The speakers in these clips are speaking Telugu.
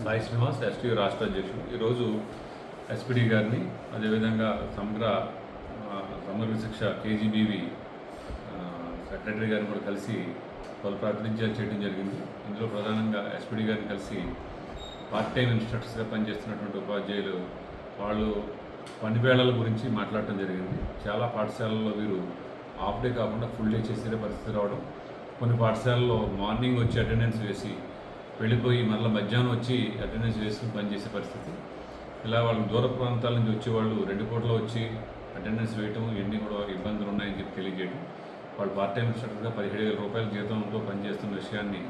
సాయి శ్రీనివాస్ ఎస్టీ రాష్ట్ర అధ్యక్షుడు. ఈరోజు ఎస్పీడీ గారిని అదేవిధంగా సమగ్ర సమగ్ర శిక్ష కేజీబీవి సెక్రటరీ గారిని కూడా కలిసి పలు ప్రాతినిధ్యాలు చేయడం జరిగింది. ఇందులో ప్రధానంగా ఎస్పీడీ గారిని కలిసి పార్ట్ టైం ఇన్స్ట్రక్టర్స్గా పనిచేస్తున్నటువంటి ఉపాధ్యాయులు వాళ్ళు పనివేళల గురించి మాట్లాడటం జరిగింది. చాలా పాఠశాలల్లో వీరు హాఫ్ డే కాకుండా ఫుల్ డే చేసే పరిస్థితి రావడం. కొన్ని పాఠశాలల్లో మార్నింగ్ వచ్చి అటెండెన్స్ వేసి వెళ్ళిపోయి మళ్ళీ మధ్యాహ్నం వచ్చి అటెండెన్స్ వేసుకుని పనిచేసే పరిస్థితి. ఇలా వాళ్ళు దూర ప్రాంతాల నుంచి వచ్చేవాళ్ళు రెండు పూటలు వచ్చి అటెండెన్స్ వేయటం ఇవన్నీ కూడా ఇబ్బందులు ఉన్నాయని చెప్పి తెలియజేయడం వాళ్ళు పార్ట్ టైం ఇన్స్ట్రక్టర్గా పదిహేడు వేల రూపాయల జీతంతో పనిచేస్తున్న విషయాన్ని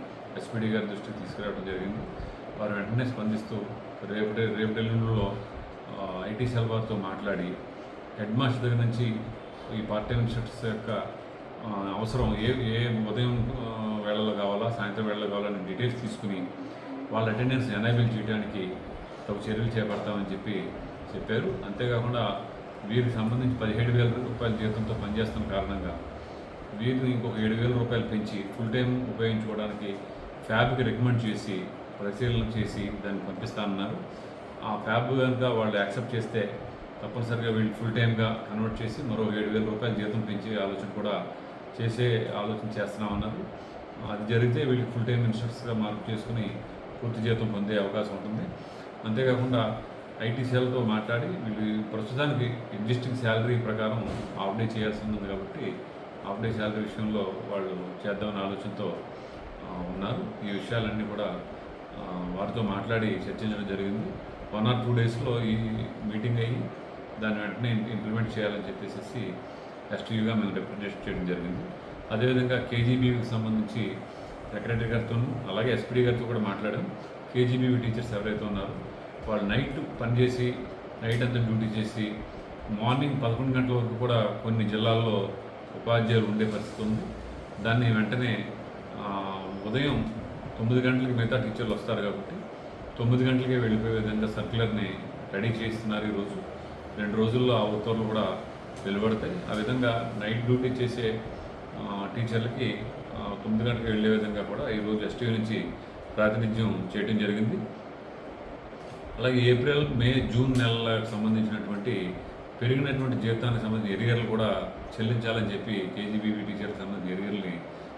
ఎస్పీడీ గారి దృష్టికి తీసుకురావడం జరిగింది. వారు వెంటనే స్పందిస్తూ రేపు రేపు ఎల్లుండిలో ఐటీ సెల్వార్తో మాట్లాడి హెడ్ మాస్టర్ దగ్గర నుంచి ఈ పార్ట్ టైం ఇన్స్ట్రక్టర్స్ యొక్క అవసరం ఏ ఏ ఉదయం వేళలో కావాలా సాయంత్రం వేళలో కావాలని డీటెయిల్స్ తీసుకుని వాళ్ళ అటెండెన్స్ ఎనేబుల్ చేయడానికి తగు చర్యలు చేపడతామని చెప్పి చెప్పారు. అంతేకాకుండా వీరికి సంబంధించి పదిహేడు వేల రూపాయల జీతంతో పనిచేస్తున్న కారణంగా వీరిని ఇంకొక ఏడు వేల రూపాయలు పెంచి ఫుల్ టైం ఉపయోగించుకోవడానికి ఫ్యాబ్కి రికమెండ్ చేసి పరిశీలన చేసి దాన్ని పంపిస్తానన్నారు. ఆ ఫ్యాబ్ కనుక వాళ్ళు యాక్సెప్ట్ చేస్తే తప్పనిసరిగా వీళ్ళు ఫుల్ టైమ్గా కన్వర్ట్ చేసి మరో ఏడు వేల రూపాయల జీతం పెంచే ఆలోచన కూడా చేసే ఆలోచన చేస్తున్నామన్నారు. అది జరిగితే వీళ్ళు ఫుల్ టైం ఇన్స్ట్రక్టర్స్గా మార్పు చేసుకుని పూర్తి జీతం పొందే అవకాశం ఉంటుంది. అంతేకాకుండా ఐటీ సెల్తో మాట్లాడి వీళ్ళు ప్రస్తుతానికి ఎగ్జిస్టింగ్ శాలరీ ప్రకారం హాఫ్ డే చేయాల్సి ఉంది కాబట్టి హాఫ్ డే శాలరీ విషయంలో వాళ్ళు చేద్దామనే ఆలోచనతో ఉన్నారు. ఈ విషయాలన్నీ కూడా వారితో మాట్లాడి చర్చించడం జరిగింది. వన్ ఆర్ టూ డేస్లో ఈ మీటింగ్ అయ్యి దాన్ని వెంటనే ఇంప్లిమెంట్ చేయాలని చెప్పేసి ఎస్టీయూగా మేము రిప్రజెంట్ చేయడం జరిగింది. అదేవిధంగా కేజీబీవీకి సంబంధించి సెక్రటరీ గారితోనూ అలాగే ఎస్పీడీ గారితో కూడా మాట్లాడాం. కేజీబీవీ టీచర్స్ ఎవరైతే ఉన్నారో వాళ్ళు నైట్ పనిచేసి నైట్ అంతా డ్యూటీ చేసి మార్నింగ్ పదకొండు గంటల వరకు కూడా కొన్ని జిల్లాల్లో ఉపాధ్యాయులు ఉండే పరిస్థితి ఉంది. దాన్ని వెంటనే ఉదయం తొమ్మిది గంటలకి మిగతా టీచర్లు వస్తారు కాబట్టి తొమ్మిది గంటలకే వెళ్ళిపోయే విధంగా సర్క్యులర్ని రెడీ చేస్తున్నారు ఈరోజు. రెండు రోజుల్లో ఆ ఉత్తర్వులు కూడా వెలువడతాయి. ఆ విధంగా నైట్ డ్యూటీ చేసే టీచర్లకి తొమ్మిది గంటలకు వెళ్ళే విధంగా కూడా ఈరోజు ఎస్టీ నుంచి ప్రాతినిధ్యం చేయడం జరిగింది. అలాగే ఏప్రిల్ మే జూన్ నెలలకు సంబంధించినటువంటి పెరిగినటువంటి జీతానికి సంబంధించిన ఎరిగర్లు కూడా చెల్లించాలని చెప్పి కేజీబీవీ టీచర్కి సంబంధించిన ఎరియర్ని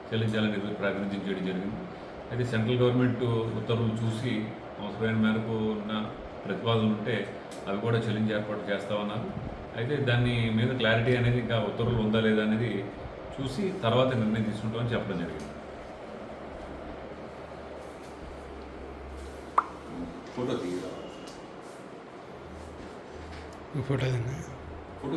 చెల్లించాలని ఈరోజు ప్రాతినిధ్యం చేయడం జరిగింది. అయితే సెంట్రల్ గవర్నమెంట్ ఉత్తర్వులు చూసి అవసరమైన మేరకు ఉన్న ప్రతిపాదనలు ఉంటే అవి కూడా చెల్లించి ఏర్పాటు చేస్తామన్నారు అయితే దాని మీద క్లారిటీ అనేది ఇంకా ఉత్తర్వులు ఉందా లేదా అనేది చూసి తర్వాత నిర్ణయం తీసుకుంటామని చెప్పడం జరిగింది. ఫోటో తీయరా? ఫోటో